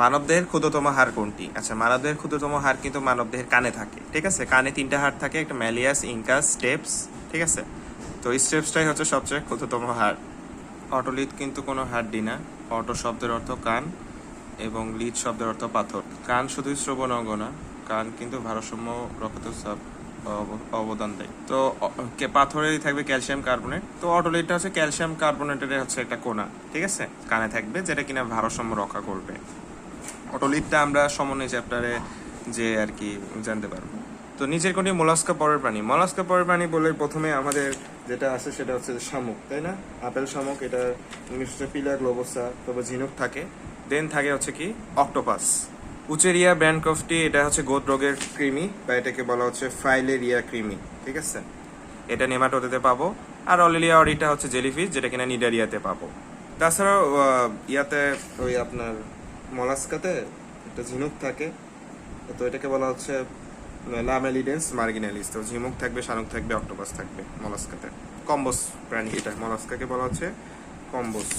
মানবদেহের ক্ষুদ্রতম হাড় কোনটি? আচ্ছা মানবদেহের ক্ষুদ্রতম হাড় কিন্তু মানবদেহের কানে থাকে, ঠিক আছে? কানে তিনটা হাড় থাকে, একটা ম্যালিয়াস ইনকাস স্টেপস, ঠিক আছে? তো স্টেপসটাই হচ্ছে সবচেয়ে ক্ষুদ্রতম হাড়। অটোলিথ কিন্তু কোনো হাড্ডি না। অটো শব্দের অর্থ কান এবং লিথ শব্দের অর্থ পাথর। কান শুধুই শ্রবণ অঙ্গ না, কান কিন্তু ভারসাম্য রক্ষাতে সব অবদান দেয়। তো পাথরেই থাকবে ক্যালসিয়াম কার্বনেট। তো অটোলিটটা হচ্ছে ক্যালসিয়াম কার্বনেটের হচ্ছে একটা কোনা, ঠিক আছে? কানে থাকবে, যেটা কিনা ভারসাম্য রক্ষা করবে। অটোলিটটা আমরা সমন্বয় চ্যাপ্টারে যে আর কি জানতে পারব। তো নিচের কোনটি মোলাস্কা পরের প্রাণী। মোলাস্কা পরের প্রাণী বলে প্রথমে আমাদের যেটা আছে সেটা হচ্ছে শামুক, তাই না? আপেল শামুক, এটা ইংলিশ পিলা গ্লোবোসা তবে ঝিনুক থাকে। দেন থাকে হচ্ছে কি? অক্টোপাস। উচেরিয়া ব্যান্ডকফটি এটা হচ্ছে গোদ রোগের কৃমি, বা এটাকে বলা হচ্ছে ফাইলেরিয়া কৃমি, ঠিক আছে? এটা নেমাটোদেতে পাবো। আর অলিলিয়া অরিটা হচ্ছে জেলিফিশ, যেটা কিনা নিডারিয়াতে পাবো। তাছাড়াও ইয়াতে ওই আপনার মলাস্কাতে একটা ঝিনুক থাকে। তো এটাকে বলা হচ্ছে লামেলিডেন্স মার্গিনালিস। তো ঝিনুক থাকবে, শানুক থাকবে, অক্টোপাস থাকবে মলাস্কাতে। কম্বোস প্রাণী এটা, মলাস্কাকে বলা হচ্ছে কম্বোস।